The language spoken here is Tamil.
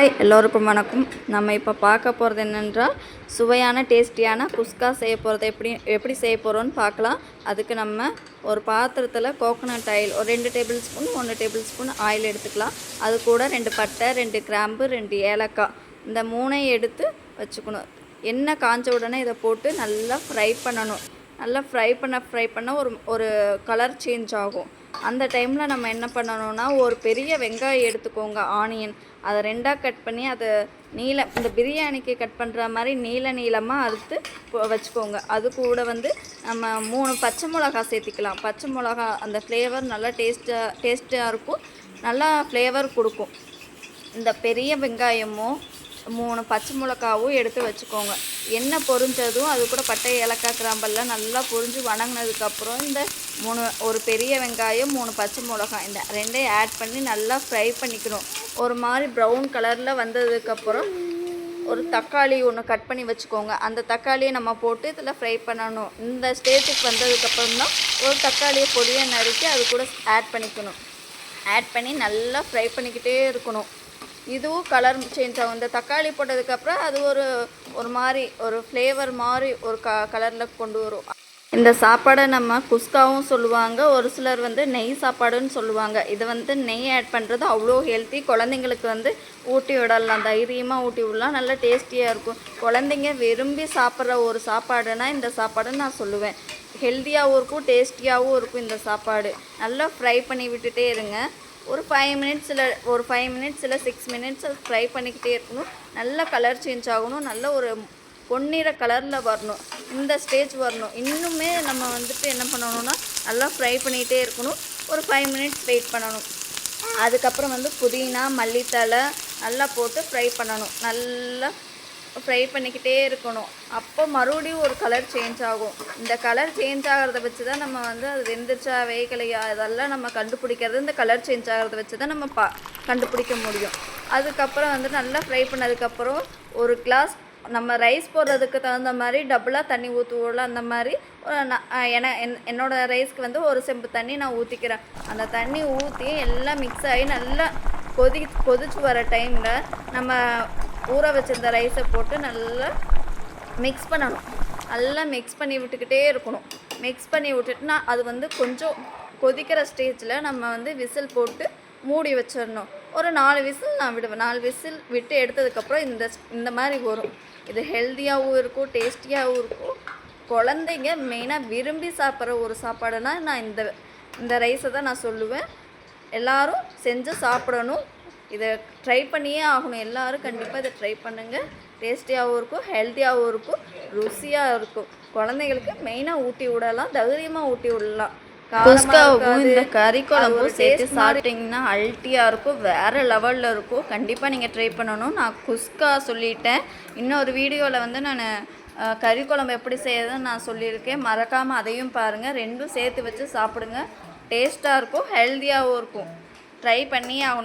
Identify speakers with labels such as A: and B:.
A: ஹாய் எல்லோருக்கும் வணக்கம். நம்ம இப்போ பார்க்க போகிறது என்னென்றால் சுவையான டேஸ்டியான குஸ்கா செய்ய போகிறது எப்படி எப்படி செய்ய போகிறோன்னு பார்க்கலாம். அதுக்கு நம்ம ஒரு பாத்திரத்தில் கோகோனட் ஆயில் ஒரு ரெண்டு டேபிள் ஸ்பூன் ஒன்று டேபிள் ஸ்பூன் ஆயில் எடுத்துக்கலாம். அது கூட ரெண்டு பட்டை ரெண்டு கிராம்பு ரெண்டு ஏலக்காய். இந்த மூணையும் எடுத்து வச்சுக்கணும். எண்ணெய் காஞ்ச உடனே இதை போட்டு நல்லா ஃப்ரை பண்ணணும். நல்லா ஃப்ரை பண்ண ஃப்ரை பண்ண ஒரு ஒரு கலர் சேஞ்ச் ஆகும். அந்த டைமில் நம்ம என்ன பண்ணணும்னா ஒரு பெரிய வெங்காயம் எடுத்துக்கோங்க ஆனியன் அதை ரெண்டாக கட் பண்ணி அதை நீல இந்த பிரியாணிக்கு கட் பண்ணுற மாதிரி நீல நீளமாக அறுத்து வச்சுக்கோங்க. அது கூட வந்து நம்ம மூணு பச்சை மிளகா சேர்த்திக்கலாம். பச்சை மிளகா அந்த ஃப்ளேவர் நல்லா டேஸ்ட்டாக டேஸ்ட்டாக இருக்கும். நல்லா ஃப்ளேவர் கொடுக்கும். இந்த பெரிய வெங்காயமும் மூணு பச்சை மிளகாவும் எடுத்து வச்சுக்கோங்க. எண்ணெய் பொரிஞ்சதும் அது கூட பட்டை ஏலக்காய் கிராம்பெல்லாம் நல்லா பொரிஞ்சு வணங்கினதுக்கப்புறம் இந்த மூணு ஒரு பெரிய வெங்காயம் மூணு பச்சை மிளகாய் இந்த ரெண்டையும் ஆட் பண்ணி நல்லா ஃப்ரை பண்ணிக்கணும். ஒரு மாதிரி ப்ரௌன் கலரில் வந்ததுக்கப்புறம் ஒரு தக்காளி ஒன்று கட் பண்ணி வச்சுக்கோங்க. அந்த தக்காளியை நம்ம போட்டு இதில் ஃப்ரை பண்ணணும். இந்த ஸ்டேஜுக்கு வந்ததுக்கப்புறம் தான் ஒரு தக்காளியை பொடியை நறுக்கி அது கூட ஆட் பண்ணிக்கணும். ஆட் பண்ணி நல்லா ஃப்ரை பண்ணிக்கிட்டே இருக்கணும். இதுவும் கலர் சேஞ்ச் ஆகும். இந்த தக்காளி போட்டதுக்கப்புறம் அது ஒரு ஒரு மாதிரி ஒரு ஃப்ளேவர் மாதிரி ஒரு க கலரில் கொண்டு வரும். இந்த சாப்பாடை நம்ம குஸ்காவும் சொல்லுவாங்க ஒரு சிலர் வந்து நெய் சாப்பாடுன்னு சொல்லுவாங்க. இது வந்து நெய் ஆட் பண்ணுறது அவ்வளோ ஹெல்த்தி குழந்தைங்களுக்கு வந்து ஊட்டி விடலாம் தைரியமாக ஊட்டி விடலாம். நல்லா டேஸ்டியாக இருக்கும். குழந்தைங்க விரும்பி சாப்பிட்ற ஒரு சாப்பாடுனா இந்த சாப்பாடுன்னு நான் சொல்லுவேன். ஹெல்த்தியாகவும் இருக்கும் டேஸ்டியாகவும் இருக்கும் இந்த சாப்பாடு. நல்லா ஃப்ரை பண்ணி விட்டுட்டே இருங்க. ஒரு ஃபைவ் மினிட்ஸ் இல்லை ஒரு ஃபைவ் மினிட்ஸ் இல்லை சிக்ஸ் மினிட்ஸ் ஃப்ரை பண்ணிக்கிட்டே இருக்கணும். நல்ல கலர் சேஞ்ச் ஆகணும். நல்ல ஒரு பொன்னிற கலரில் வரணும். இந்த ஸ்டேஜ் வரணும். இன்னுமே நம்ம வந்துட்டு என்ன பண்ணணும்னா நல்லா ஃப்ரை பண்ணிகிட்டே இருக்கணும். ஒரு ஃபைவ் மினிட்ஸ் வெயிட் பண்ணணும். அதுக்கப்புறம் வந்து புதினா மல்லித்தழை நல்லா போட்டு ஃப்ரை பண்ணணும். நல்லா ஃப்ரை பண்ணிக்கிட்டே இருக்கணும். அப்போ மறுபடியும் ஒரு கலர் சேஞ்ச் ஆகும். இந்த கலர் சேஞ்ச் ஆகிறத வச்சு தான் நம்ம வந்து அது வெந்துருச்சா வேகலையா இதெல்லாம் நம்ம கண்டுபிடிக்கிறது. இந்த கலர் சேஞ்ச் ஆகிறத வச்சு தான் நம்ம பா கண்டுபிடிக்க முடியும். அதுக்கப்புறம் வந்து நல்லா ஃப்ரை பண்ணதுக்கப்புறம் ஒரு கிளாஸ் நம்ம ரைஸ் போடுறதுக்கு தகுந்த மாதிரி டபுளாக தண்ணி ஊற்றுவோம்ல அந்த மாதிரி ஒரு என என்- என்னோட ரைஸ்க்கு வந்து ஒரு செம்பு தண்ணி நான் ஊற்றிக்கிறேன் அந்த தண்ணி ஊற்றி எல்லாம் மிக்ஸ் ஆகி நல்லா கொதி கொதிச்சு வர டைமில் நம்ம ஊற வச்சிருந்த ரைஸை போட்டு நல்லா மிக்ஸ் பண்ணணும். நல்லா மிக்ஸ் பண்ணி விட்டுக்கிட்டே இருக்கணும். மிக்ஸ் பண்ணி விட்டுட்டுனா அது வந்து கொஞ்சம் கொதிக்கிற ஸ்டேஜில் நம்ம வந்து விசில் போட்டு மூடி வச்சிடணும். ஒரு நாலு விசில் நான் விடுவேன். நாலு விசில் விட்டு எடுத்ததுக்கப்புறம் இந்த இந்த மாதிரி வரும். இது ஹெல்த்தியாகவும் இருக்கும் டேஸ்டியாகவும் இருக்கும். குழந்தைங்க மெயினாக விரும்பி சாப்பிட்ற ஒரு சாப்பாடுனா நான் இந்த இந்த ரைஸை தான் நான் சொல்லுவேன். எல்லாரும் செஞ்சு சாப்பிடணும். இதை ட்ரை பண்ணியே ஆகணும். எல்லாரும் கண்டிப்பாக இதை ட்ரை பண்ணுங்கள் டேஸ்டியாகவும் இருக்கும் ஹெல்த்தியாகவும் இருக்கும் ருசியாக இருக்கும். குழந்தைங்களுக்கு மெயினாக ஊட்டி விடலாம் தைரியமாக ஊட்டி விடலாம். குஸ்காவும் இந்த கறி குழம்பும் சேர்த்து சாப்பிட்டிங்கன்னா அல்ட்டியாக இருக்கும் வேறு லெவலில் இருக்கும். கண்டிப்பாக நீங்கள் ட்ரை பண்ணணும். நான் குஸ்கா சொல்லிட்டேன். இன்னொரு வீடியோவில் வந்து நான் கறி குழம்பு எப்படி செய்யறதுன்னு நான் சொல்லியிருக்கேன். மறக்காமல் அதையும் பாருங்கள் ரெண்டும் சேர்த்து வச்சு சாப்பிடுங்க. டேஸ்ட்டாக இருக்கும் ஹெல்த்தியாகவும் இருக்கும். ட்ரை பண்ணி ஆகணும்.